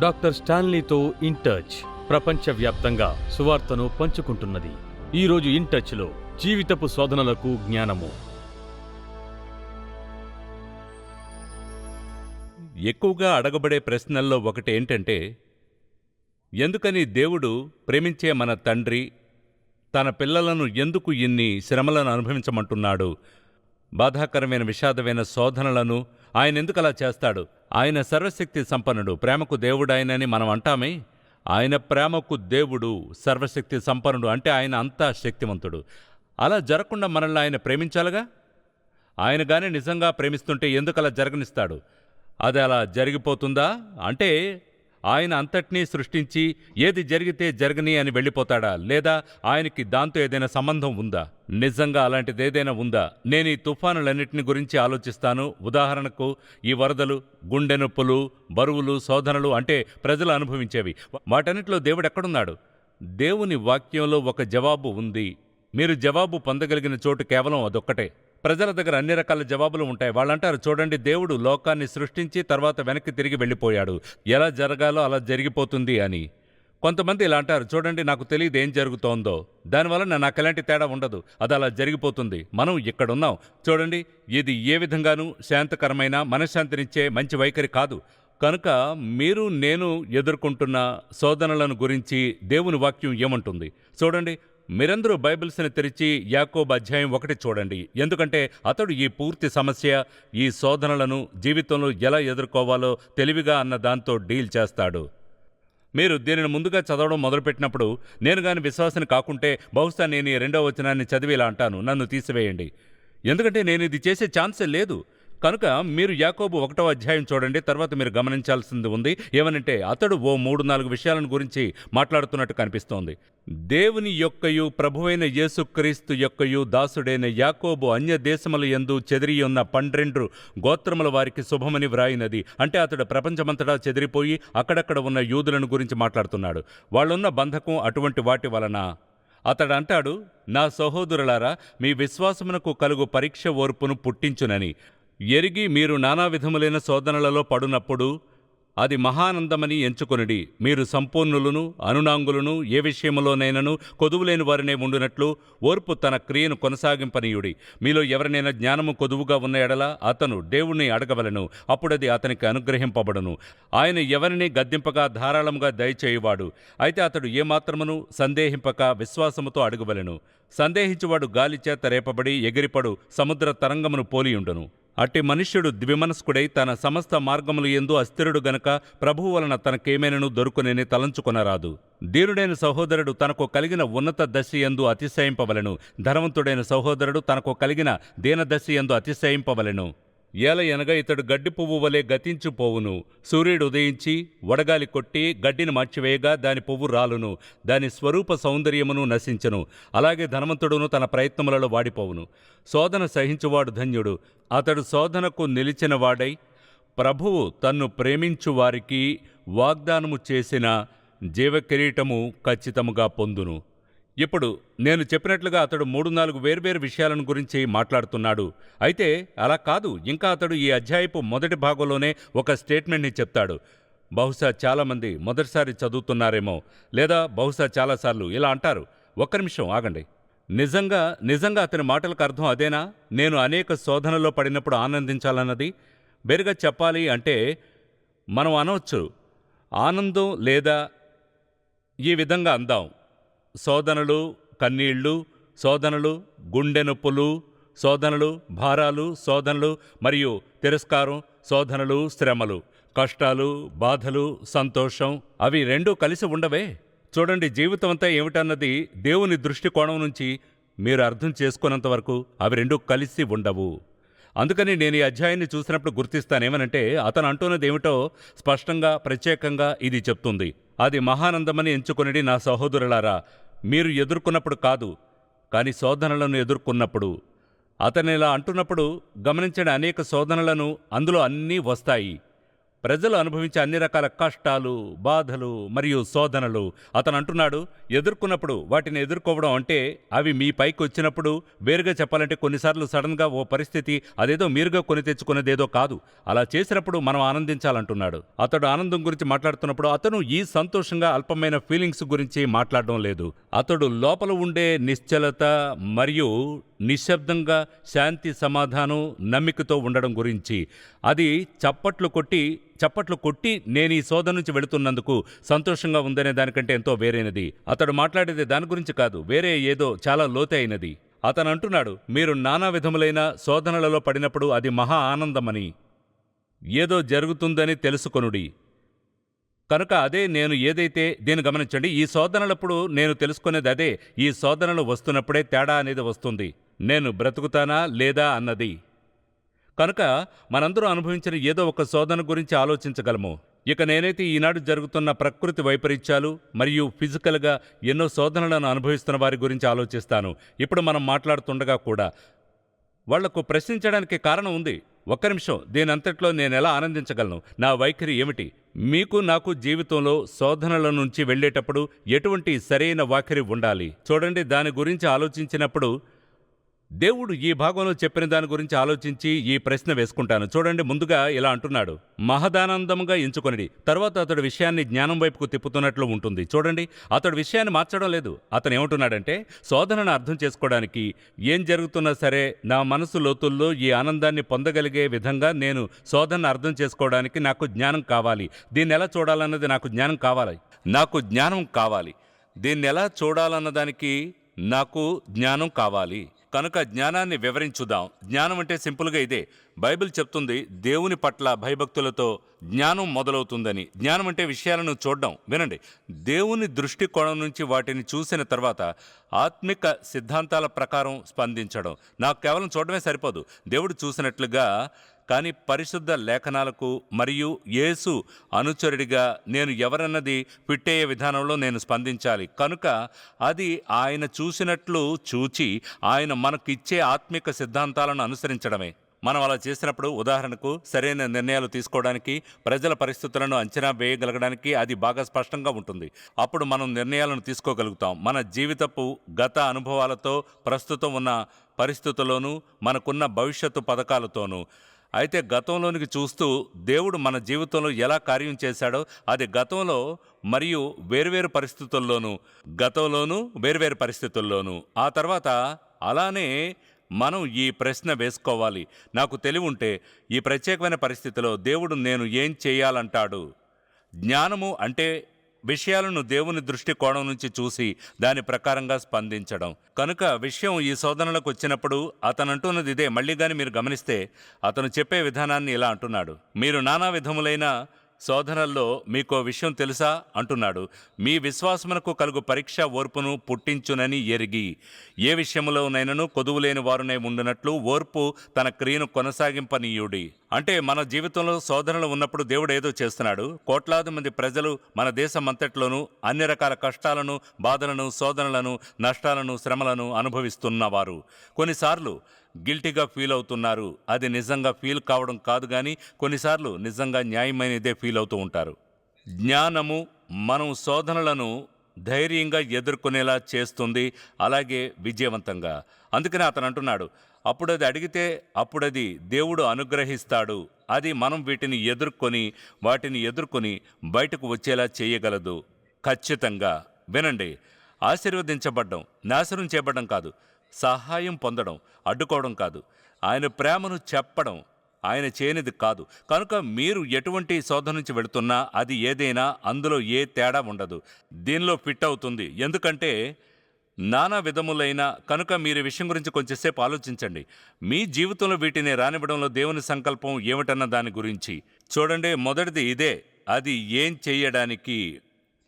Doctor స్టాన్లీతో in touch ప్రపంచవ్యాప్తంగా సువార్తను పంచుకుంటున్నది. ఈరోజు ఇన్ టచ్లో జీవితపు శోధనలకు జ్ఞానము. ఎక్కువగా అడగబడే ప్రశ్నల్లో ఒకటి ఏంటంటే ఎందుకని దేవుడు ప్రేమించే మన తండ్రి తన పిల్లలను ఎందుకు ఇన్ని శ్రమలను అనుభవించమంటున్నాడు? బాధాకరమైన విషాదమైన శోధనలను ఆయన ఎందుకు అలా చేస్తాడు? ఆయన సర్వశక్తి సంపన్నుడు ప్రేమకు దేవుడాయనని మనం అంటామే? ఆయన ప్రేమకు దేవుడు సర్వశక్తి సంపన్నుడు అంటే ఆయన అంతా శక్తివంతుడు. అలా జరగకుండా మనల్ని ఆయన ప్రేమించాలిగా? ఆయన కానీ నిజంగా ప్రేమిస్తుంటే ఎందుకు అలా జరగనిస్తాడు? అది అలా జరిగిపోతుందా? అంటే ఆయన అంతటినీ సృష్టించి ఏది జరిగితే జరగని అని వెళ్ళిపోతాడా? లేదా ఆయనకి దాంతో ఏదైనా సంబంధం ఉందా? నిజంగా అలాంటిది ఏదైనా ఉందా? నేను ఈ తుఫానులన్నింటిని గురించి ఆలోచిస్తాను. ఉదాహరణకు ఈ వరదలు గుండె నొప్పులు బరువులు శోధనలు అంటే ప్రజలు అనుభవించేవి. వాటన్నిటిలో దేవుడు ఎక్కడున్నాడు? దేవుని వాక్యంలో ఒక జవాబు ఉంది. మీరు జవాబు పొందగలిగిన చోటు కేవలం అదొక్కటే. ప్రజల దగ్గర అన్ని రకాల జవాబులు ఉంటాయి. వాళ్ళంటారు చూడండి దేవుడు లోకాన్ని సృష్టించి తర్వాత వెనక్కి తిరిగి వెళ్ళిపోయాడు. ఎలా జరగాలో అలా జరిగిపోతుంది అని. కొంతమంది ఇలా అంటారు చూడండి నాకు తెలియదు ఏం జరుగుతోందో. దానివల్ల నాకు ఎలాంటి తేడా ఉండదు. అది అలా జరిగిపోతుంది. మనం ఇక్కడున్నాం. చూడండి ఇది ఏ విధంగానూ శాంతకరమైన మనశ్శాంతినిచ్చే మంచి వైఖరి కాదు. కనుక మీరు నేను ఎదుర్కొంటున్న శోధనలను గురించి దేవుని వాక్యం ఏమంటుంది? చూడండి మీరందరూ బైబిల్స్ని తెరిచి యాకోబ్ అధ్యాయం ఒకటి చూడండి. ఎందుకంటే అతడు ఈ పూర్తి సమస్య ఈ శోధనలను జీవితంలో ఎలా ఎదుర్కోవాలో తెలివిగా అన్న దాంతో డీల్ చేస్తాడు. మీరు దీనిని ముందుగా చదవడం మొదలుపెట్టినప్పుడు నేను కానీ విశ్వాసం కాకుంటే బహుశా నేను ఈ రెండో వచనాన్ని చదివి ఇలా అంటాను. నన్ను తీసివేయండి. ఎందుకంటే నేను ఇది చేసే ఛాన్సే లేదు. కనుక మీరు యాకోబు ఒకటో అధ్యాయం చూడండి తర్వాత మీరు గమనించాల్సింది ఉంది. ఏమనంటే అతడు ఓ మూడు నాలుగు విషయాలను గురించి మాట్లాడుతున్నట్టు కనిపిస్తోంది. దేవుని యొక్కయు ప్రభువైన యేసుక్రీస్తు యొక్కయు దాసుడైన యాకోబు అన్య దేశముల యందు చెదిరియున్న పన్నెండు గోత్రముల వారికి శుభమని వ్రాయినది. అంటే అతడు ప్రపంచమంతటా చెదిరిపోయి అక్కడక్కడ ఉన్న యూదులను గురించి మాట్లాడుతున్నాడు. వాళ్ళున్న బంధకం అటువంటి వాటి వలన అతడు అంటాడు నా సహోదరులారా మీ విశ్వాసమునకు కలుగు పరీక్ష ఓర్పును పుట్టించునని. ఎరిగి మీరు నానా విధములైన శోధనలలో పడునప్పుడు అది మహానందమని ఎంచుకొనిడి. మీరు సంపూర్ణులను అనునాంగులను ఏ విషయములోనైనను కొదువులేని వారినే ఉండునట్లు ఓర్పు తన క్రియను కొనసాగింపనీయుడి. మీలో ఎవరినైనా జ్ఞానము కొదువుగా ఉన్న ఎడల అతను దేవుణ్ణి అడగవలను. అప్పుడది అతనికి అనుగ్రహింపబడును. ఆయన ఎవరిని గద్దింపగా ధారాళముగా దయచేయువాడు. అయితే అతడు ఏమాత్రమును సందేహింపక విశ్వాసముతో అడుగవలెను. సందేహించువాడు గాలిచేత రేపబడి ఎగిరిపడు సముద్ర తరంగమును పోలియుండును. అట్టి మనుష్యుడు ద్విమనస్కుడై తన సమస్త మార్గములు ఎందు అస్థిరుడు గనక ప్రభువు వలన తనకేమైనను దొరుకునని తలంచుకొనరాదు. దీనుడైన సహోదరుడు తనకు కలిగిన ఉన్నత దశ ఎందు అతిశయింపవలెను. ధనవంతుడైన సహోదరుడు తనకు కలిగిన దీనదశ ఎందు అతిశయింపవలెను. ఏల ఎనగ ఇతడు గడ్డి పువ్వు వలె గతించుపోవును సూర్యుడు ఉదయించి వడగాలి కొట్టి గడ్డిని మార్చివేయగా దాని పువ్వు రాలును. దాని స్వరూప సౌందర్యమును నశించను. అలాగే ధనవంతుడును తన ప్రయత్నములలో వాడిపోవును. శోధన సహించువాడు ధన్యుడు. అతడు శోధనకు నిలిచిన వాడై ప్రభువు తన్ను ప్రేమించు వారికి వాగ్దానము చేసిన జీవకిరీటము ఖచ్చితముగా పొందును. ఇప్పుడు నేను చెప్పినట్లుగా అతడు మూడు నాలుగు వేర్వేరు విషయాలను గురించి మాట్లాడుతున్నాడు. అయితే అలా కాదు ఇంకా అతడు ఈ అధ్యాయపు మొదటి భాగంలోనే ఒక స్టేట్మెంట్ని చెప్తాడు. బహుశా చాలామంది మొదటిసారి చదువుతున్నారేమో లేదా బహుశా చాలాసార్లు ఇలా అంటారు. ఒక్క నిమిషం ఆగండి. నిజంగా నిజంగా అతని మాటలకు అర్థం అదేనా? నేను అనేక శోధనలో పడినప్పుడు ఆనందించాలన్నది? బెరుగా చెప్పాలి అంటే మనం అనవచ్చు ఆనందం లేదా ఈ విధంగా అందాం. శోధనలు కన్నీళ్ళు శోధనలు గుండె నొప్పులు శోధనలు భారాలు శోధనలు మరియు తిరస్కారం శోధనలు శ్రమలు కష్టాలు బాధలు సంతోషం అవి రెండూ కలిసి ఉండవే. చూడండి జీవితం అంతా ఏమిటన్నది దేవుని దృష్టికోణం నుంచి మీరు అర్థం చేసుకున్నంత వరకు అవి రెండూ కలిసి ఉండవు. అందుకని నేను ఈ అధ్యాయాన్ని చూసినప్పుడు గుర్తిస్తానేమనంటే అతను అంటున్నది ఏమిటో స్పష్టంగా ప్రత్యేకంగా ఇది చెప్తుంది. అది మహానందమని ఎంచుకొనిడి నా సహోదరులారా మీరు ఎదుర్కొన్నప్పుడు కాదు కానీ శోధనలను ఎదుర్కొన్నప్పుడు. అతనిలా అంటున్నప్పుడు గమనించిన అనేక శోధనలను అందులో అన్నీ వస్తాయి. ప్రజలు అనుభవించే అన్ని రకాల కష్టాలు బాధలు మరియు శోధనలు అతను అంటున్నాడు ఎదుర్కొన్నప్పుడు వాటిని ఎదుర్కోవడం అంటే అవి మీ పైకి వచ్చినప్పుడు వేరుగా చెప్పాలంటే కొన్నిసార్లు సడన్గా ఓ పరిస్థితి అదేదో మీరుగా కొని తెచ్చుకునేదేదో కాదు. అలా చేసినప్పుడు మనం ఆనందించాలంటున్నాడు. అతడు ఆనందం గురించి మాట్లాడుతున్నప్పుడు అతను ఈ సంతోషంగా అల్పమైన ఫీలింగ్స్ గురించి మాట్లాడడం లేదు. అతడు లోపల ఉండే నిశ్చలత మరియు నిశ్శబ్దంగా శాంతి సమాధానం నమ్మికతో ఉండడం గురించి అది చప్పట్లు కొట్టి చప్పట్లు కొట్టి నేను ఈ శోధన నుంచి వెళుతున్నందుకు సంతోషంగా ఉందనే దానికంటే ఎంతో వేరైనది. అతడు మాట్లాడేది దాని గురించి కాదు వేరే ఏదో చాలా లోతైనది అతను అంటున్నాడు మీరు నానా విధములైన శోధనలలో పడినప్పుడు అది మహా ఆనందమని. ఏదో జరుగుతుందని తెలుసుకొనుడి. కనుక అదే నేను ఏదైతే దీన్ని గమనించండి ఈ శోధనలప్పుడు నేను తెలుసుకునేది అదే ఈ శోధనలు వస్తున్నప్పుడే తేడా అనేది వస్తుంది. నేను బ్రతుకుతానా లేదా అన్నది. కనుక మనందరూ అనుభవించిన ఏదో ఒక శోధన గురించి ఆలోచించగలము. ఇక నేనైతే ఈనాడు జరుగుతున్న ప్రకృతి వైపరీత్యాలు మరియు ఫిజికల్గా ఎన్నో శోధనలను అనుభవిస్తున్న వారి గురించి ఆలోచిస్తాను. ఇప్పుడు మనం మాట్లాడుతుండగా కూడా వాళ్ళకు ప్రశ్నించడానికి కారణం ఉంది. ఒక్క నిమిషం దీనంతట్లో నేను ఎలా ఆనందించగలను? నా వైఖరి ఏమిటి? మీకు నాకు జీవితంలో శోధనల నుంచి వెళ్ళేటప్పుడు ఎటువంటి సరైన వైఖరి ఉండాలి? చూడండి దాని గురించి ఆలోచించినప్పుడు దేవుడు ఈ భాగంలో చెప్పిన దాని గురించి ఆలోచించి ఈ ప్రశ్న వేసుకుంటాను. చూడండి ముందుగా ఇలా అంటున్నాడు. మహదానందంగా ఎంచుకొనిడి. తర్వాత అతడు విషయాన్ని జ్ఞానం వైపుకు తిప్పుతున్నట్లు ఉంటుంది. చూడండి అతడు విషయాన్ని మార్చడం లేదు. అతను ఏమంటున్నాడంటే శోధనను అర్థం చేసుకోవడానికి ఏం జరుగుతున్నా సరే నా మనసు లోతుల్లో ఈ ఆనందాన్ని పొందగలిగే విధంగా నేను శోధనను అర్థం చేసుకోవడానికి నాకు జ్ఞానం కావాలి. దీన్ని ఎలా చూడాలన్నది నాకు జ్ఞానం కావాలి. నాకు జ్ఞానం కావాలి. దీన్ని ఎలా చూడాలన్న దానికి నాకు జ్ఞానం కావాలి. కనుక జ్ఞానాన్ని వివరించుదాం. జ్ఞానం అంటే సింపుల్గా ఇదే. బైబిల్ చెప్తుంది దేవుని పట్ల భయభక్తులతో జ్ఞానం మొదలవుతుందని. జ్ఞానం అంటే విషయాలను చూడడం. వినండి. దేవుని దృష్టికోణం నుంచి వాటిని చూసిన తర్వాత ఆత్మిక సిద్ధాంతాల ప్రకారం స్పందించడం. నాకు కేవలం చూడడమే సరిపోదు. దేవుడు చూసినట్లుగా కానీ పరిశుద్ధ లేఖనాలకు మరియు యేసు అనుచరుడిగా నేను ఎవరన్నది పిట్టేయ విధానంలో నేను స్పందించాలి. కనుక అది ఆయన చూసినట్లు చూచి ఆయన మనకిచ్చే ఆత్మిక సిద్ధాంతాలను అనుసరించడమే. మనం అలా చేసినప్పుడు ఉదాహరణకు సరైన నిర్ణయాలు తీసుకోవడానికి ప్రజల పరిస్థితులను అంచనా వేయగలగడానికి అది బాగా స్పష్టంగా ఉంటుంది. అప్పుడు మనం నిర్ణయాలను తీసుకోగలుగుతాం. మన జీవితపు గత అనుభవాలతో ప్రస్తుతం ఉన్న పరిస్థితుల్లోనూ మనకున్న భవిష్యత్తు పథకాలతోనూ. అయితే గతంలోనికి చూస్తూ దేవుడు మన జీవితంలో ఎలా కార్యం చేశాడో అది గతంలో మరియు వేర్వేరు పరిస్థితుల్లోనూ గతంలోనూ వేర్వేరు పరిస్థితుల్లోనూ. ఆ తర్వాత అలానే మనం ఈ ప్రశ్న వేసుకోవాలి. నాకు తెలివి ఉంటే ఈ ప్రత్యేకమైన పరిస్థితిలో దేవుడు నేను ఏం చేయాలంటాడు? జ్ఞానము అంటే విషయాలను దేవుని దృష్టికోణం నుంచి చూసి దాని ప్రకారంగా స్పందించడం. కనుక విషయం ఈ శోధనలకు వచ్చినప్పుడు అతను అంటున్నది ఇదే మళ్ళీ గాని మీరు గమనిస్తే అతను చెప్పే విధానాన్ని ఇలా అంటున్నాడు. మీరు నానా విధములైన శోధనల్లో మీకో విషయం తెలుసా? అంటున్నాడు. మీ విశ్వాసమునకు కలుగు పరీక్ష ఓర్పును పుట్టించునని ఎరిగి ఏ విషయంలోనైనను కొదువులేని వారునై ఉండునట్లు ఓర్పు తన క్రియను కొనసాగింపనీయుడి. అంటే మన జీవితంలో శోధనలు ఉన్నప్పుడు దేవుడు ఏదో చేస్తున్నాడు. కోట్లాది మంది ప్రజలు మన దేశం అంతట్లోనూ అన్ని రకాల కష్టాలను బాధలను శోధనలను నష్టాలను శ్రమలను అనుభవిస్తున్నవారు. కొన్నిసార్లు గిల్టీగా ఫీల్ అవుతున్నారు. అది నిజంగా ఫీల్ కావడం కాదు కానీ కొన్నిసార్లు నిజంగా న్యాయమైనదే ఫీల్ అవుతూ ఉంటారు. జ్ఞానము మనం శోధనలను ధైర్యంగా ఎదుర్కొనేలా చేస్తుంది. అలాగే విజయవంతంగా. అందుకనే అతను అంటున్నాడు అప్పుడు అది అడిగితే అప్పుడది దేవుడు అనుగ్రహిస్తాడు. అది మనం వీటిని ఎదుర్కొని వాటిని ఎదుర్కొని బయటకు వచ్చేలా చేయగలదు. ఖచ్చితంగా. వినండి ఆశీర్వదించబడ్డం నాశనం చేయబడ్డం కాదు. సహాయం పొందడం అడ్డుకోవడం కాదు. ఆయన ప్రేమను చెప్పడం ఆయన చేయనిది కాదు. కనుక మీరు ఎటువంటి శోధన నుంచి వెళుతున్నా అది ఏదైనా అందులో ఏ తేడా ఉండదు. దీనిలో ఫిట్ అవుతుంది. ఎందుకంటే నానా విధములైన కనుక మీరు విషయం గురించి కొంచెంసేపు ఆలోచించండి. మీ జీవితంలో వీటిని రానివ్వడంలో దేవుని సంకల్పం ఏమిటన్న దాని గురించి. చూడండి మొదటిది ఇదే. అది ఏం చేయడానికి?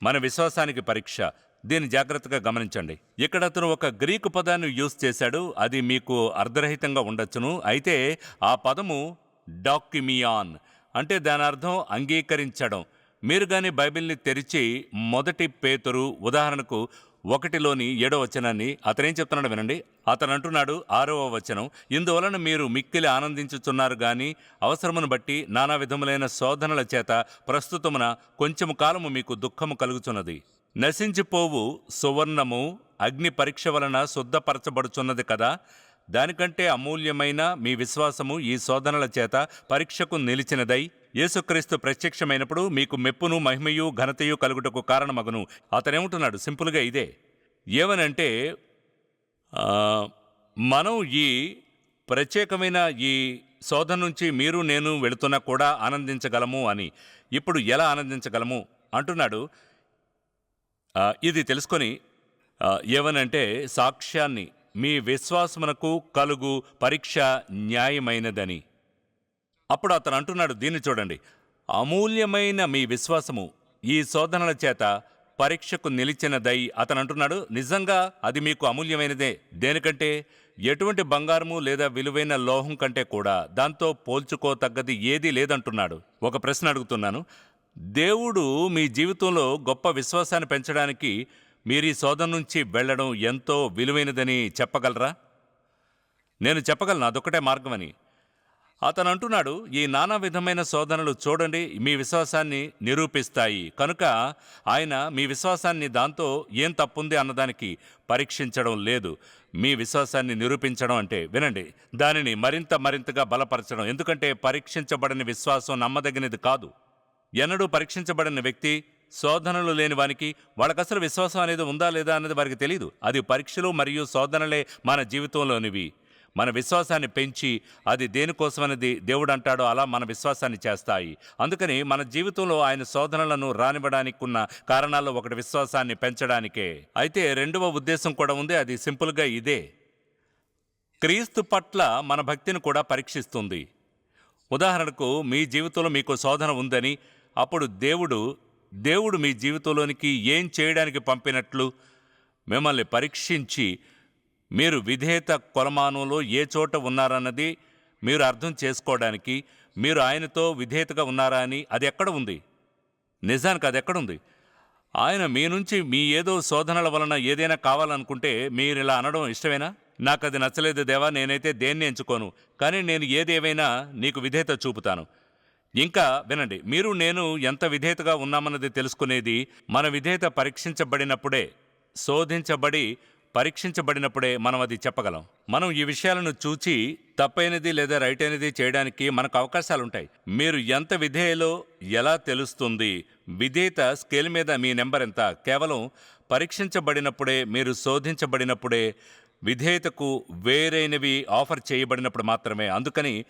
మన విశ్వాసానికి పరీక్ష. దీన్ని జాగ్రత్తగా గమనించండి. ఇక్కడ అతను ఒక గ్రీకు పదాన్ని యూజ్ చేశాడు. అది మీకు అర్ధరహితంగా ఉండొచ్చును. అయితే ఆ పదము డాక్యుమియాన్ అంటే దాని అర్థం అంగీకరించడం. మీరు కానీ బైబిల్ని తెరిచి మొదటి పేతురు ఉదాహరణకు ఒకటిలోని ఏడో వచనాన్ని అతనేం చెప్తున్నాడు వినండి. అతను అంటున్నాడు ఆరవ వచనం ఇందువలన మీరు మిక్కిలి ఆనందించుచున్నారు గాని అవసరమును బట్టి నానా విధములైన శోధనల చేత ప్రస్తుతమున కొంచెము కాలము మీకు దుఃఖము కలుగుచున్నది. నశించిపోవు సువర్ణము అగ్ని పరీక్ష వలన శుద్ధపరచబడుచున్నది కదా. దానికంటే అమూల్యమైన మీ విశ్వాసము ఈ శోధనల చేత పరీక్షకు నిలిచినదై యేసుక్రీస్తు ప్రత్యక్షమైనప్పుడు మీకు మెప్పును మహిమయు ఘనతయు కలుగుటకు కారణమగును. అతనేమంటున్నాడు? సింపుల్గా ఇదే. ఏమనంటే మనం ఈ ప్రత్యేకమైన ఈ శోధన నుంచి మీరు నేను వెళుతున్నా కూడా ఆనందించగలము అని. ఇప్పుడు ఎలా ఆనందించగలము? అంటున్నాడు. ఇది తెలుసుకొని ఏమనంటే సాక్ష్యాన్ని మీ విశ్వాసమునకు కలుగు పరీక్ష న్యాయమైనదని. అప్పుడు అతను అంటున్నాడు దీన్ని చూడండి. అమూల్యమైన మీ విశ్వాసము ఈ శోధనల చేత పరీక్షకు నిలిచినదై అతను అంటున్నాడు నిజంగా అది మీకు అమూల్యమైనదే? దేనికంటే ఎటువంటి బంగారము లేదా విలువైన లోహం కంటే కూడా దాంతో పోల్చుకోతగ్గది ఏదీ లేదంటున్నాడు. ఒక ప్రశ్న అడుగుతున్నాను. దేవుడు మీ జీవితంలో గొప్ప విశ్వాసాన్ని పెంచడానికి మీరు ఈ శోధన నుంచి వెళ్ళడం ఎంతో విలువైనదని చెప్పగలరా? నేను చెప్పగలను అదొక్కటే మార్గమని. అతను అంటున్నాడు ఈ నానా విధమైన శోధనలు చూడండి మీ విశ్వాసాన్ని నిరూపిస్తాయి. కనుక ఆయన మీ విశ్వాసాన్ని దాంతో ఏం తప్పుంది అన్నదానికి పరీక్షించడం లేదు. మీ విశ్వాసాన్ని నిరూపించడం అంటే వినండి దానిని మరింత మరింతగా బలపరచడం. ఎందుకంటే పరీక్షించబడని విశ్వాసం నమ్మదగినది కాదు. ఎన్నడూ పరీక్షించబడిన వ్యక్తి శోధనలు లేని వానికి వాళ్ళకసలు విశ్వాసం అనేది ఉందా లేదా అనేది వారికి తెలియదు అది పరీక్షలు మరియు శోధనలే మన జీవితంలోనివి. మన విశ్వాసాన్ని పెంచి అది దేనికోసమనేది దేవుడు అంటాడో అలా మన విశ్వాసాన్ని చేస్తాయి. అందుకని మన జీవితంలో ఆయన శోధనలను రానివ్వడానికి ఉన్న కారణాల్లో ఒకటి విశ్వాసాన్ని పెంచడానికే. అయితే రెండవ ఉద్దేశం కూడా ఉంది. అది సింపుల్గా ఇదే. క్రీస్తు పట్ల మన భక్తిని కూడా పరీక్షిస్తుంది. ఉదాహరణకు మీ జీవితంలో మీకు శోధన ఉందని అప్పుడు దేవుడు దేవుడు మీ జీవితంలోనికి ఏం చేయడానికి పంపినట్లు మిమ్మల్ని పరీక్షించి మీరు విధేయత కొలమానంలో ఏ చోట ఉన్నారన్నది మీరు అర్థం చేసుకోవడానికి మీరు ఆయనతో విధేయతగా ఉన్నారా అని అది ఎక్కడ ఉంది? నిజానికి అది ఎక్కడుంది ఆయన మీ నుంచి మీ ఏదో శోధనల వలన ఏదైనా కావాలనుకుంటే మీరు ఇలా అనడం ఇష్టమేనా? నాకు అది నచ్చలేదు దేవా నేనైతే దేన్ని ఎంచుకోను కానీ నేను ఏదేవైనా నీకు విధేయత చూపుతాను. ఇంకా వినండి మీరు నేను ఎంత విధేయతగా ఉన్నామన్నది తెలుసుకునేది మన విధేయత పరీక్షించబడినప్పుడే శోధించబడి పరీక్షించబడినప్పుడే మనం అది చెప్పగలం. మనం ఈ విషయాలను చూచి తప్పైనది లేదా రైట్ అయినది చేయడానికి మనకు అవకాశాలు ఉంటాయి మీరు ఎంత విధేయలో ఎలా తెలుస్తుంది? విధేయత స్కేల్ మీద మీ నెంబర్ ఎంత? కేవలం పరీక్షించబడినప్పుడే మీరు శోధించబడినప్పుడే విధేయతకు వేరైనవి ఆఫర్ చేయబడినప్పుడు మాత్రమే. అందుకని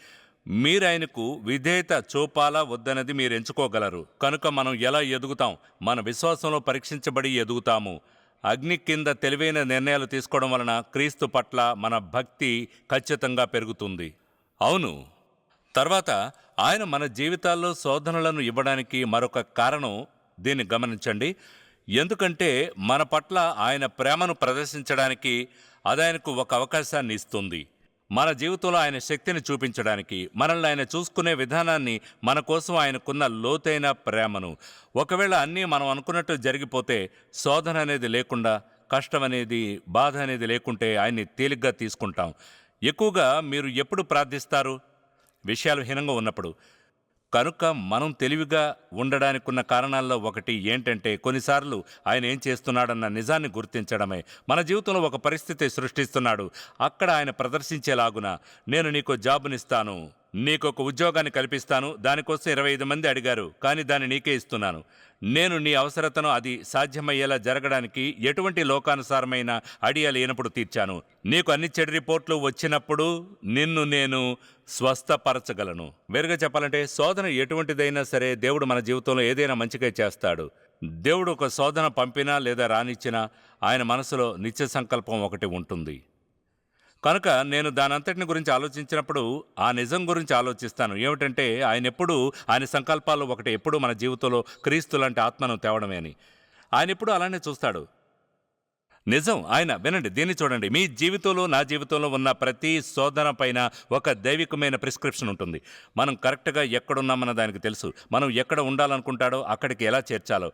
మీరు ఆయనకు విధేయత చూపాలా వద్దన్నది మీరు ఎంచుకోగలరు. కనుక మనం ఎలా ఎదుగుతాం? మన విశ్వాసంలో పరీక్షించబడి ఎదుగుతాము. అగ్ని కింద తెలివైన నిర్ణయాలు తీసుకోవడం వలన క్రీస్తు పట్ల మన భక్తి ఖచ్చితంగా పెరుగుతుంది. అవును. తర్వాత ఆయన మన జీవితాల్లో శోధనలను ఇవ్వడానికి మరొక కారణం దీన్ని గమనించండి. ఎందుకంటే మన పట్ల ఆయన ప్రేమను ప్రదర్శించడానికి అది ఆయనకు ఒక అవకాశాన్ని ఇస్తుంది. మన జీవితంలో ఆయన శక్తిని చూపించడానికి మనల్ని ఆయన చూసుకునే విధానాన్ని మన కోసం ఆయనకున్న లోతైన ప్రేమను. ఒకవేళ అన్నీ మనం అనుకున్నట్టు జరిగిపోతే శోధన అనేది లేకుండా కష్టం అనేది బాధ అనేది లేకుంటే ఆయన్ని తేలిగ్గా తీసుకుంటాం. ఎక్కువగా మీరు ఎప్పుడు ప్రార్థిస్తారు? విషయాలు హీనంగా ఉన్నప్పుడు. కనుక మనం తెలివిగా ఉండడానికి ఉన్న కారణాల్లో ఒకటి ఏంటంటే కొన్నిసార్లు ఆయన ఏం చేస్తున్నాడన్న నిజాన్ని గుర్తించడమే. మన జీవితంలో ఒక పరిస్థితి సృష్టిస్తున్నాడు. అక్కడ ఆయన ప్రదర్శించేలాగున నేను నీకు జాబునిస్తాను. నీకు ఒక ఉద్యోగాన్ని కల్పిస్తాను. దానికోసం ఇరవై ఐదు మంది అడిగారు. కానీ దాన్ని నీకే ఇస్తున్నాను. నేను నీ అవసరతను అది సాధ్యమయ్యేలా జరగడానికి ఎటువంటి లోకానుసారమైన అడియ లేనప్పుడు తీర్చాను. నీకు అన్ని చెడు రిపోర్ట్లు వచ్చినప్పుడు నిన్ను నేను స్వస్థపరచగలను. వేరుగా చెప్పాలంటే శోధన ఎటువంటిదైనా సరే దేవుడు మన జీవితంలో ఏదైనా మంచిగా చేస్తాడు. దేవుడు ఒక శోధన పంపినా లేదా రానిచ్చినా ఆయన మనసులో నిత్య సంకల్పం ఒకటి ఉంటుంది. కనుక నేను దానంతటిని గురించి ఆలోచించినప్పుడు ఆ నిజం గురించి ఆలోచిస్తాను. ఏమిటంటే ఆయన ఎప్పుడు ఆయన సంకల్పాల్లో ఒకటి ఎప్పుడు మన జీవితంలో క్రీస్తు లాంటి ఆత్మను తేవడమే అని. ఆయన ఎప్పుడు అలానే చూస్తాడు. నిజం ఆయన వినండి దీన్ని చూడండి. మీ జీవితంలో నా జీవితంలో ఉన్న ప్రతి శోధన పైన ఒక దైవికమైన ప్రిస్క్రిప్షన్ ఉంటుంది. మనం కరెక్ట్గా ఎక్కడున్నామన్న దానికి తెలుసు. మనం ఎక్కడ ఉండాలనుకుంటాడో అక్కడికి ఎలా చేర్చాలో.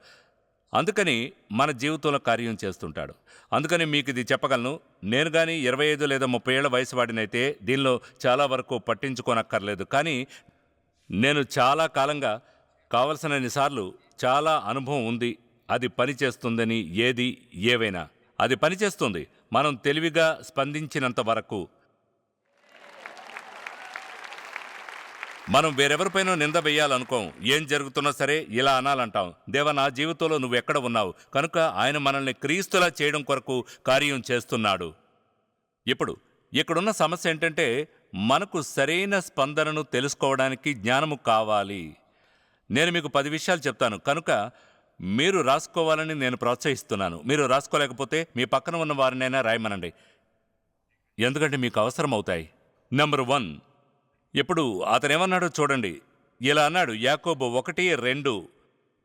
అందుకని మన జీవితంలో కార్యం చేస్తుంటాడు. అందుకని మీకు ఇది చెప్పగలను. నేను కానీ ఇరవై ఐదు లేదా ముప్పై ఏళ్ళ వయసు వాడినైతే దీనిలో చాలా వరకు పట్టించుకోనక్కర్లేదు. కానీ నేను చాలా కాలంగా కావలసినన్నిసార్లు చాలా అనుభవం ఉంది. అది పనిచేస్తుందని ఏది ఏవైనా. అది పనిచేస్తుంది మనం తెలివిగా స్పందించినంత వరకు మనం వేరెవరిపైన నింద వేయాలనుకోం. ఏం జరుగుతున్నా సరే ఇలా అనాలంటాం. దేవ నా జీవితంలో నువ్వు ఎక్కడ ఉన్నావు? కనుక ఆయన మనల్ని క్రీస్తులా చేయడం కొరకు కార్యం చేస్తున్నాడు. ఇప్పుడు ఇక్కడున్న సమస్య ఏంటంటే మనకు సరైన స్పందనను తెలుసుకోవడానికి జ్ఞానము కావాలి. నేను మీకు పది విషయాలు చెప్తాను. కనుక మీరు రాసుకోవాలని నేను ప్రోత్సహిస్తున్నాను. మీరు రాసుకోలేకపోతే మీ పక్కన ఉన్న వారినైనా రాయమనండి. ఎందుకంటే మీకు అవసరం అవుతాయి నెంబర్ వన్ ఇప్పుడు అతనేమన్నాడో చూడండి. ఇలా అన్నాడు యాకోబు ఒకటి రెండు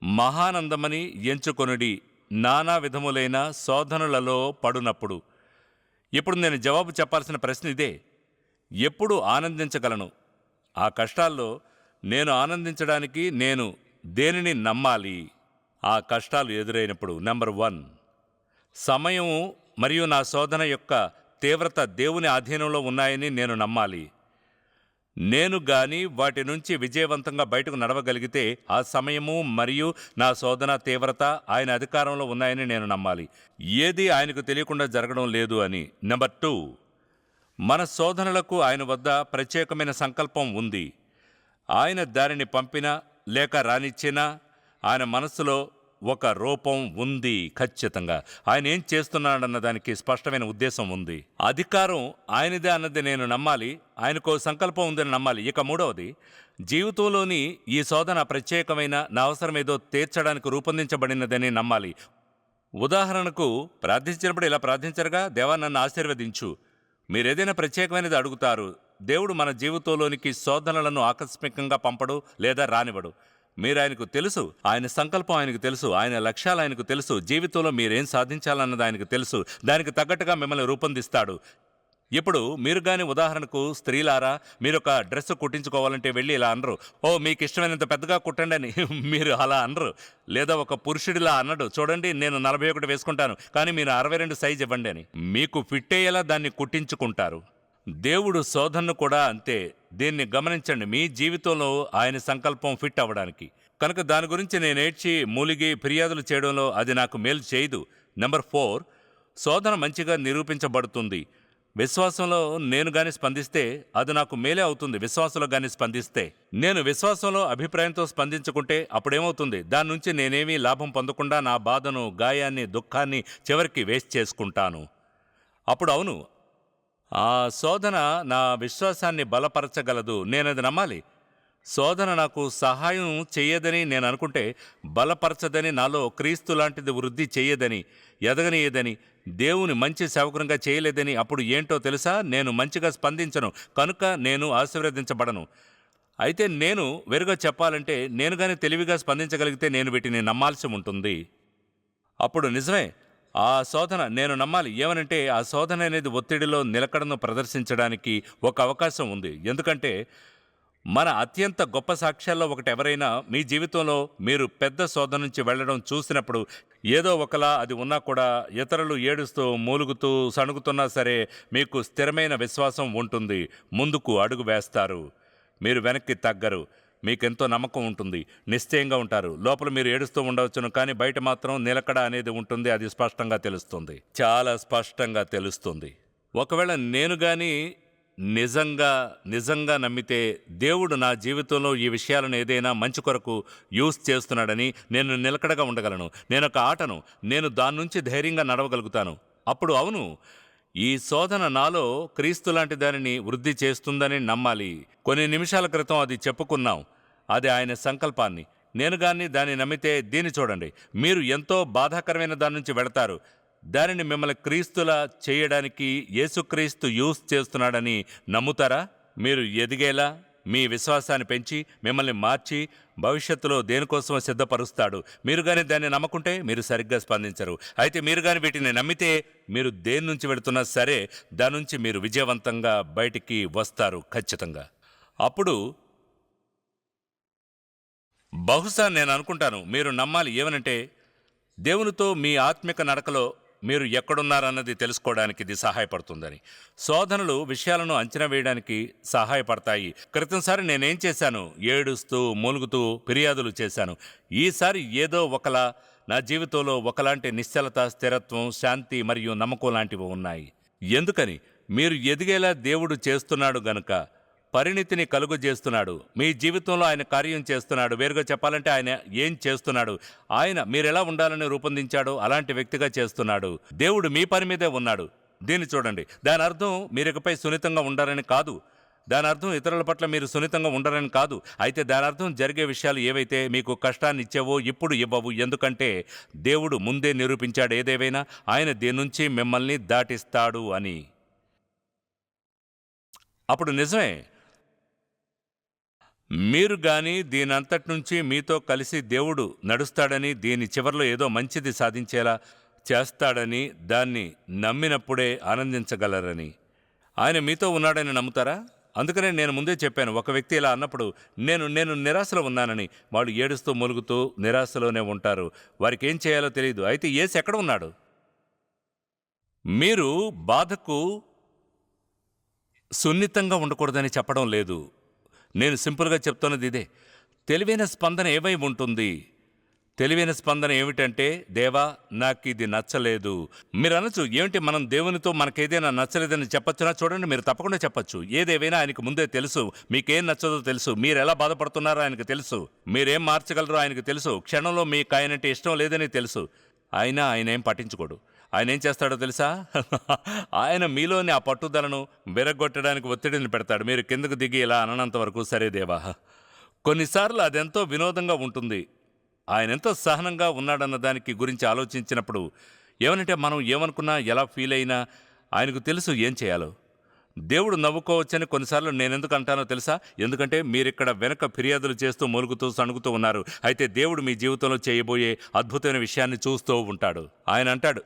మహానందమని ఎంచుకొనుడి నానా విధములైన శోధనలలో పడునప్పుడు. ఇప్పుడు నేను జవాబు చెప్పాల్సిన ప్రశ్న ఇదే. ఎప్పుడు ఆనందించగలను? ఆ కష్టాల్లో నేను ఆనందించడానికి నేను దేనిని నమ్మాలి? ఆ కష్టాలు ఎదురైనప్పుడు నెంబర్ వన్ సమయం మరియు నా శోధన యొక్క తీవ్రత దేవుని ఆధీనంలో ఉన్నాయని నేను నమ్మాలి. నేను గాని వాటి నుంచి విజయవంతంగా బయటకు నడవగలిగితే ఆ సమయము మరియు నా శోధన తీవ్రత ఆయన అధికారంలో ఉన్నాయని నేను నమ్మాలి. ఏది ఆయనకు తెలియకుండా జరగడం లేదు అని. నెంబర్ టూ మన శోధనలకు ఆయన వద్ద ప్రత్యేకమైన సంకల్పం ఉంది. ఆయన దారిని పంపినా లేక రానిచ్చినా ఆయన మనస్సులో ఒక రూపం ఉంది ఖచ్చితంగా. ఆయన ఏం చేస్తున్నాడన్న దానికి స్పష్టమైన ఉద్దేశం ఉంది. అధికారం ఆయనదే అన్నది నేను నమ్మాలి ఆయనకు సంకల్పం ఉందని నమ్మాలి. ఇక మూడవది జీవితంలోని ఈ శోధన ప్రత్యేకమైన నా అవసరం ఏదో తీర్చడానికి రూపొందించబడినదని నమ్మాలి. ఉదాహరణకు ప్రార్థించినప్పుడు ఇలా ప్రార్థించరుగా? దేవా నన్ను ఆశీర్వదించు. మీరేదైనా ప్రత్యేకమైనది అడుగుతారు. దేవుడు మన జీవితంలోనికి శోధనలను ఆకస్మికంగా పంపడు లేదా రానివ్వడు. మీరు ఆయనకు తెలుసు ఆయన సంకల్పం ఆయనకు తెలుసు ఆయన లక్ష్యాలు ఆయనకు తెలుసు జీవితంలో మీరేం సాధించాలన్నది ఆయనకు తెలుసు దానికి తగ్గట్టుగా మిమ్మల్ని రూపొందిస్తాడు. ఇప్పుడు మీరు కానీ ఉదాహరణకు స్త్రీలారా మీరు ఒక డ్రెస్ కుట్టించుకోవాలంటే వెళ్ళి ఇలా అనరు. ఓ మీకు ఇష్టమైనంత పెద్దగా కుట్టండి అని మీరు అలా అనరు. లేదా ఒక పురుషుడిలా అన్నడు చూడండి నేను నలభై ఒకటి వేసుకుంటాను కానీ మీరు అరవై రెండు సైజ్ ఇవ్వండి అని. మీకు ఫిట్ అయ్యేలా దాన్ని కుట్టించుకుంటారు. దేవుడు శోధనను కూడా అంతే. దీన్ని గమనించండి. మీ జీవితంలో ఆయన సంకల్పం ఫిట్ అవ్వడానికి. కనుక దాని గురించి నేను ఏడ్చి మూలిగి ఫిర్యాదులు చేయడంలో అది నాకు మేలు చేయదు. నెంబర్ ఫోర్ శోధన మంచిగా నిరూపించబడుతుంది. విశ్వాసంలో నేను గాని స్పందిస్తే అది నాకు మేలే అవుతుంది. విశ్వాసంలో గాని స్పందిస్తే. నేను విశ్వాసంలో అభిప్రాయంతో స్పందించుకుంటే అప్పుడేమవుతుంది? దాని నుంచి నేనేమీ లాభం పొందకుండా నా బాధను గాయాన్ని దుఃఖాన్ని చివరికి వేస్ట్ చేసుకుంటాను. అప్పుడు అవును ఆ శోధన నా విశ్వాసాన్ని బలపరచగలదు. నేనది నమ్మాలి. శోధన నాకు సహాయం చెయ్యదని నేను అనుకుంటే బలపరచదని నాలో క్రీస్తు లాంటిది వృద్ధి చెయ్యదని ఎదగనీయదని దేవుని మంచి సేవకునిగా చేయలేదని అప్పుడు ఏంటో తెలుసా? నేను మంచిగా స్పందించను. కనుక నేను ఆశీర్వదించబడను. అయితే నేను వెరుగా చెప్పాలంటే నేను కానీ తెలివిగా స్పందించగలిగితే నేను వీటిని నమ్మాల్సి ఉంటుంది. అప్పుడు నిజమే. ఆ శోధన నేను నమ్మాలి. ఏమనంటే ఆ శోధన అనేది ఒత్తిడిలో నిలకడను ప్రదర్శించడానికి ఒక అవకాశం ఉంది. ఎందుకంటే మన అత్యంత గొప్ప సాక్ష్యాల్లో ఒకటి ఎవరైనా మీ జీవితంలో మీరు పెద్ద శోధన నుంచి వెళ్ళడం చూసినప్పుడు ఏదో ఒకలా అది ఉన్నా కూడా ఇతరులు ఏడుస్తూ మూలుగుతూ సణుగుతున్నా సరే మీకు స్థిరమైన విశ్వాసం ఉంటుంది. ముందుకు అడుగు వేస్తారు. మీరు వెనక్కి తగ్గరు. మీకెంతో నమ్మకం ఉంటుంది. నిశ్చయంగా ఉంటారు. లోపల మీరు ఏడుస్తూ ఉండవచ్చును కానీ బయట మాత్రం నిలకడ అనేది ఉంటుంది. అది స్పష్టంగా తెలుస్తుంది. చాలా స్పష్టంగా తెలుస్తుంది. ఒకవేళ నేను కానీ నిజంగా నిజంగా నమ్మితే దేవుడు నా జీవితంలో ఈ విషయాలను ఏదైనా మంచి కొరకు యూస్ చేస్తున్నాడని నేను నిలకడగా ఉండగలను. నేను ఒక ఆటను నేను దాని నుంచి ధైర్యంగా నడవగలుగుతాను. అప్పుడు అవును ఈ శోధన నాలో క్రీస్తు లాంటి దానిని వృద్ధి చేస్తుందని నమ్మాలి. కొన్ని నిమిషాల క్రితం అది చెప్పుకున్నాం. అది ఆయన సంకల్పాన్ని. నేను గాని దాన్ని నమ్మితే దీన్ని చూడండి. మీరు ఎంతో బాధాకరమైన దాని నుంచి వెళతారు దానిని మిమ్మల్ని క్రీస్తులా చేయడానికి యేసుక్రీస్తు యూస్ చేస్తున్నాడని నమ్ముతారా? మీరు ఎదిగేలా? మీ విశ్వాసాన్ని పెంచి మిమ్మల్ని మార్చి భవిష్యత్తులో దేనికోసం సిద్ధపరుస్తాడు. మీరు కానీ దాన్ని నమ్మకుంటే మీరు సరిగ్గా స్పందించరు. అయితే మీరు కానీ వీటిని నమ్మితే మీరు దేని నుంచి వెళుతున్నా సరే దాని నుంచి మీరు విజయవంతంగా బయటికి వస్తారు ఖచ్చితంగా. అప్పుడు బహుశా నేను అనుకుంటాను మీరు నమ్మాలి ఏమనంటే దేవునితో మీ ఆత్మిక నడకలో మీరు ఎక్కడున్నారన్నది తెలుసుకోవడానికి ఇది సహాయపడుతుందని. శోధనలు విషయాలను అంచనా వేయడానికి సహాయపడతాయి. క్రితంసారి నేనేం చేశాను? ఏడుస్తూ మూలుగుతూ ఫిర్యాదులు చేశాను. ఈసారి ఏదో ఒకలా నా జీవితంలో ఒకలాంటి నిశ్చలత స్థిరత్వం శాంతి మరియు నమ్మకం లాంటివి ఉన్నాయి. ఎందుకని? మీరు ఎదిగేలా దేవుడు చేస్తున్నాడు గనుక పరిణితిని కలుగజేస్తున్నాడు. మీ జీవితంలో ఆయన కార్యం చేస్తున్నాడు. వేరుగా చెప్పాలంటే ఆయన ఏం చేస్తున్నాడు? ఆయన మీరెలా ఉండాలని రూపొందించాడో అలాంటి వ్యక్తిగా చేస్తున్నాడు. దేవుడు మీ పని మీదే ఉన్నాడు. దీన్ని చూడండి. దాని అర్థం మీరు ఇకపై సున్నితంగా ఉండాలని కాదు. దాని అర్థం ఇతరుల పట్ల మీరు సున్నితంగా ఉండరని కాదు. అయితే దాని అర్థం జరిగే విషయాలు ఏవైతే మీకు కష్టాన్ని ఇచ్చేవో ఇప్పుడు ఇవ్వవు. ఎందుకంటే దేవుడు ముందే నిరూపించాడు ఏదేవైనా. ఆయన దీని నుంచి మిమ్మల్ని దాటిస్తాడు అని. అప్పుడు నిజమే. మీరు గాని దీనంతటి నుంచి మీతో కలిసి దేవుడు నడుస్తాడని దీని చివరిలో ఏదో మంచిది సాధించేలా చేస్తాడని దాన్ని నమ్మినప్పుడే ఆనందించగలరని. ఆయన మీతో ఉన్నాడని నమ్ముతారా? అందుకనే నేను ముందే చెప్పాను ఒక వ్యక్తి ఇలా అన్నప్పుడు నేను నేను నిరాశలో ఉన్నానని. వాళ్ళు ఏడుస్తూ మొలుగుతూ నిరాశలోనే ఉంటారు. వారికి ఏం చేయాలో తెలియదు అయితే ఏసు ఎక్కడ ఉన్నాడు? మీరు బాధకు సున్నితంగా ఉండకూడదని చెప్పడం లేదు. నేను సింపుల్గా చెప్తున్నది ఇదే. తెలివైన స్పందన ఏవై ఉంటుంది? తెలివైన స్పందన ఏమిటంటే దేవా నాకు ఇది నచ్చలేదు. మీరు అనొచ్చు ఏమిటి మనం దేవునితో మనకేదైనా నచ్చలేదని చెప్పొచ్చునా? చూడండి మీరు తప్పకుండా చెప్పచ్చు. ఏదేవైనా ఆయనకు ముందే తెలుసు. మీకేం నచ్చదో తెలుసు. మీరు ఎలా బాధపడుతున్నారో ఆయనకు తెలుసు. మీరేం మార్చగలరో ఆయనకు తెలుసు. క్షణంలో మీకు ఆయనంటే ఇష్టం లేదని తెలుసు. అయినా ఆయన ఏం పట్టించుకోడు. ఆయన ఏం చేస్తాడో తెలుసా? ఆయన మీలోని ఆ పట్టుదలను విరగొట్టడానికి ఒత్తిడిని పెడతాడు. మీరు కిందకు దిగి ఇలా అననంత వరకు సరే దేవా. కొన్నిసార్లు అదెంతో వినోదంగా ఉంటుంది. ఆయన ఎంతో సహనంగా ఉన్నాడన్న దానికి గురించి ఆలోచించినప్పుడు ఏమనంటే మనం ఏమనుకున్నా ఎలా ఫీల్ అయినా ఆయనకు తెలుసు ఏం చేయాలో. దేవుడు నవ్వుకోవచ్చని కొన్నిసార్లు నేనెందుకు అంటానో తెలుసా? ఎందుకంటే మీరిక్కడ వెనక ఫిర్యాదులు చేస్తూ మొలుగుతూ సణుగుతూ ఉన్నారు. అయితే దేవుడు మీ జీవితంలో చేయబోయే అద్భుతమైన విషయాన్ని చూస్తూ ఉంటాడు. ఆయన అంటాడు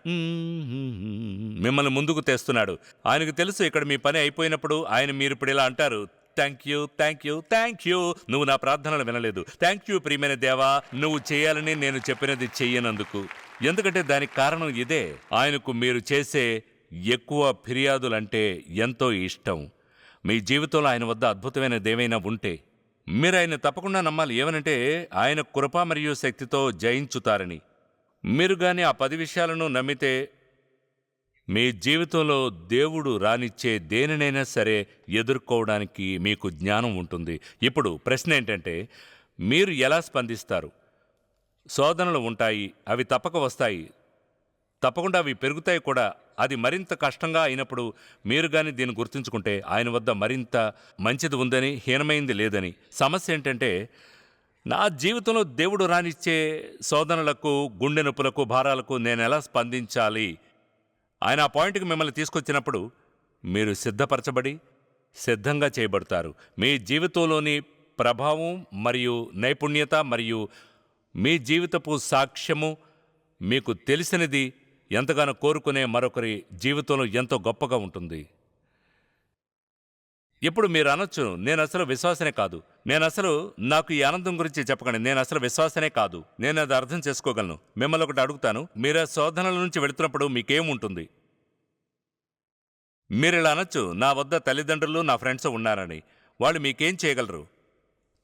మిమ్మల్ని ముందుకు తెస్తున్నాడు. ఆయనకు తెలుసు ఇక్కడ మీ పని అయిపోయినప్పుడు ఆయన మీరు ఇప్పుడు ఇలా అంటారు. Thank you thank you thank you. నువ్వు నా ప్రార్థనలు వినలేదు. థ్యాంక్ యూ ప్రియమైన దేవా నువ్వు చేయాలని నేను చెప్పినది చెయ్యనందుకు. ఎందుకంటే దానికి కారణం ఇదే. ఆయనకు మీరు చేసే ఎక్కువ ఫిర్యాదులంటే ఎంతో ఇష్టం. మీ జీవితంలో ఆయన వద్ద అద్భుతమైనది ఏమైనా ఉంటే మీరు ఆయన తప్పకుండా నమ్మాలి. ఏమనంటే ఆయన కృప మరియు శక్తితో జయించుతారని. మీరు గాని ఆ పది విషయాలను నమ్మితే మీ జీవితంలో దేవుడు రానిచ్చే దేనినైనా సరే ఎదుర్కోవడానికి మీకు జ్ఞానం ఉంటుంది. ఇప్పుడు ప్రశ్న ఏంటంటే మీరు ఎలా స్పందిస్తారు? శోధనలు ఉంటాయి అవి తప్పక వస్తాయి. తప్పకుండా అవి పెరుగుతాయి కూడా. అది మరింత కష్టంగా అయినప్పుడు మీరు కానీ దీన్ని గుర్తుంచుకుంటే ఆయన వద్ద మరింత మంచిది ఉందని హీనమైంది లేదని. సమస్య ఏంటంటే నా జీవితంలో దేవుడు రానిచ్చే శోధనలకు గుండె నొప్పులకు భారాలకు నేను ఎలా స్పందించాలి? ఆయన ఆ పాయింట్కి మిమ్మల్ని తీసుకొచ్చినప్పుడు మీరు సిద్ధపరచబడి సిద్ధంగా చేయబడతారు. మీ జీవితంలోని ప్రభావం మరియు నైపుణ్యత మరియు మీ జీవితపు సాక్ష్యము మీకు తెలిసినది ఎంతగానో కోరుకునే మరొకరి జీవితంలో ఎంతో గొప్పగా ఉంటుంది. ఇప్పుడు మీరు అనొచ్చు నేను అసలు విశ్వాసనే కాదు. నేను అసలు నాకు ఈ ఆనందం గురించి చెప్పకండి నేను అసలు విశ్వాసనే కాదు. నేను అది అర్థం చేసుకోగలను. మిమ్మల్ని ఒకటి అడుగుతాను మీరు శోధనల నుంచి వెళుతున్నప్పుడు మీకేముంటుంది? మీరు ఇలా అనొచ్చు నా వద్ద తల్లిదండ్రులు నా ఫ్రెండ్స్ ఉన్నారని. వాళ్ళు మీకేం చేయగలరు?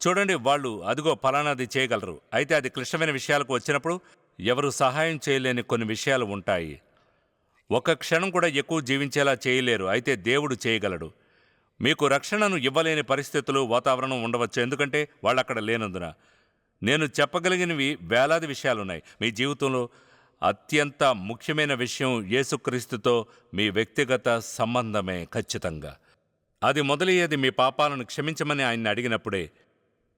చూడండి వాళ్ళు అదిగో ఫలానాది చేయగలరు. అయితే అది క్లిష్టమైన విషయాలకు వచ్చినప్పుడు ఎవరు సహాయం చేయలేని కొన్ని విషయాలు ఉంటాయి. ఒక క్షణం కూడా ఎక్కువ జీవించేలా చేయలేరు అయితే దేవుడు చేయగలడు. మీకు రక్షణను ఇవ్వలేని పరిస్థితులు వాతావరణం ఉండవచ్చు ఎందుకంటే వాళ్ళు అక్కడ లేనందున. నేను చెప్పగలిగినవి వేలాది విషయాలున్నాయి. మీ జీవితంలో అత్యంత ముఖ్యమైన విషయం యేసుక్రీస్తుతో మీ వ్యక్తిగత సంబంధమే ఖచ్చితంగా. అది మొదలయ్యేది మీ పాపాలను క్షమించమని ఆయన్ని అడిగినప్పుడే.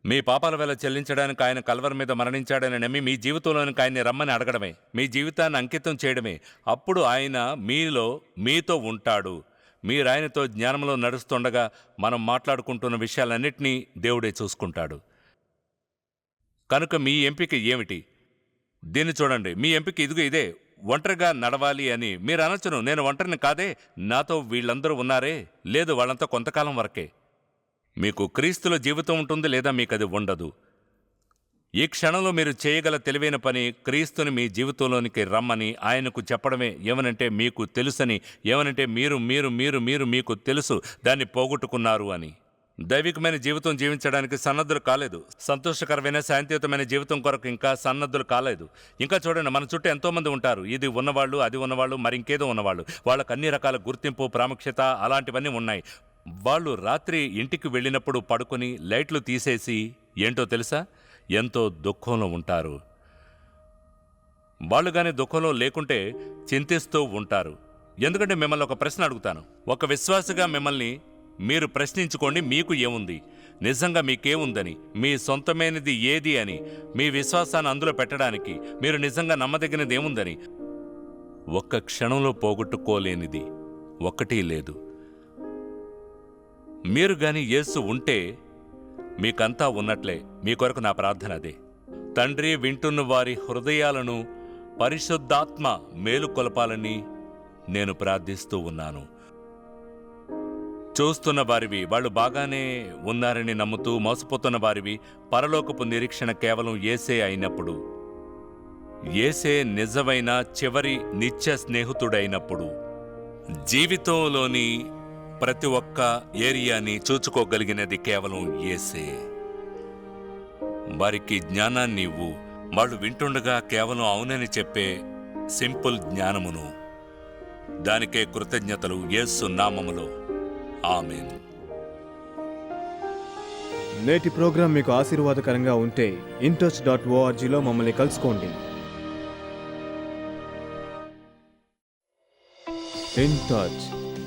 మీ పాపాల వేళ చెల్లించడానికి ఆయన కల్వర్ మీద మరణించాడని నమ్మి మీ జీవితంలోనికి ఆయన్ని రమ్మని అడగడమే. మీ జీవితాన్ని అంకితం చేయడమే. అప్పుడు ఆయన మీలో మీతో ఉంటాడు. మీరు ఆయనతో జ్ఞానంలో నడుస్తుండగా మనం మాట్లాడుకుంటున్న విషయాలన్నింటినీ దేవుడే చూసుకుంటాడు. కనుక మీ ఎంపిక ఏమిటి? దీన్ని చూడండి. మీ ఎంపిక ఇదిగో ఇదే. ఒంటరిగా నడవాలి అని. మీరు అనొచ్చును నేను ఒంటరిని కాదే. నాతో వీళ్ళందరూ ఉన్నారే? లేదు వాళ్ళంతా కొంతకాలం వరకే. మీకు క్రీస్తుల జీవితం ఉంటుంది లేదా మీకు అది ఉండదు. ఈ క్షణంలో మీరు చేయగల తెలివైన పని క్రీస్తుని మీ జీవితంలోనికి రమ్మని ఆయనకు చెప్పడమే. ఏమనంటే మీకు తెలుసని ఏమనంటే మీరు మీరు మీరు మీరు మీకు తెలుసు దాన్ని పోగొట్టుకున్నారు అని. దైవికమైన జీవితం జీవించడానికి సన్నద్ధులు కాలేదు. సంతోషకరమైన శాంతియుతమైన జీవితం కొరకు ఇంకా సన్నద్ధులు కాలేదు. ఇంకా చూడండి మన చుట్టూ ఎంతోమంది ఉంటారు. ఇది ఉన్నవాళ్ళు అది ఉన్నవాళ్ళు మరి ఇంకేదో ఉన్నవాళ్ళు. వాళ్ళకు అన్ని రకాల గుర్తింపు ప్రాముఖ్యత అలాంటివన్నీ ఉన్నాయి. వాళ్ళు రాత్రి ఇంటికి వెళ్ళినప్పుడు పడుకొని లైట్లు తీసేసి ఏంటో తెలుసా? ఎంతో దుఃఖంలో ఉంటారు. వాళ్ళు కానీ దుఃఖంలో లేకుంటే చింతిస్తూ ఉంటారు. ఎందుకంటే మిమ్మల్ని ఒక ప్రశ్న అడుగుతాను. ఒక విశ్వాసగా మిమ్మల్ని మీరు ప్రశ్నించుకోండి మీకు ఏముంది? నిజంగా మీకేముందని? మీ సొంతమైనది ఏది అని? మీ విశ్వాసాన్ని అందులో పెట్టడానికి మీరు నిజంగా నమ్మదగినది ఏముందని? ఒక్క క్షణంలో పోగొట్టుకోలేనిది. ఒక్కటీ లేదు. మీరు గాని యేసు ఉంటే మీకంతా ఉన్నట్లే. మీ కొరకు నా ప్రార్థన అదే. తండ్రి వింటున్న వారి హృదయాలను పరిశుద్ధాత్మ మేలుకొలపాలని నేను ప్రార్థిస్తూ ఉన్నాను. చూస్తున్న వారివి వాళ్ళు బాగానే ఉన్నారని నమ్ముతూ మోసపోతున్న వారివి పరలోకపు నిరీక్షణ కేవలం ఏసే అయినప్పుడు ఏసే నిజమైన చివరి నిత్య స్నేహితుడైనప్పుడు జీవితంలోని ప్రతి ఒక్క ఏరియాని చూచుకోగలిగినది కేవలం ఏసే వారికి జ్ఞానాన్ని ఇవ్వు. వాళ్ళు వింటుండగా కేవలం అవునని చెప్పే సింపుల్ జ్ఞానమును. దానికే కృతజ్ఞతలు యేసు నామములో. ఆమెన్. నేటి ప్రోగ్రాం మీకు ఆశీర్వాదకరంగా ఉంటే ఇంటచ్ డాట్ ఓఆర్జీలో మమ్మల్ని కలుసుకోండి. In touch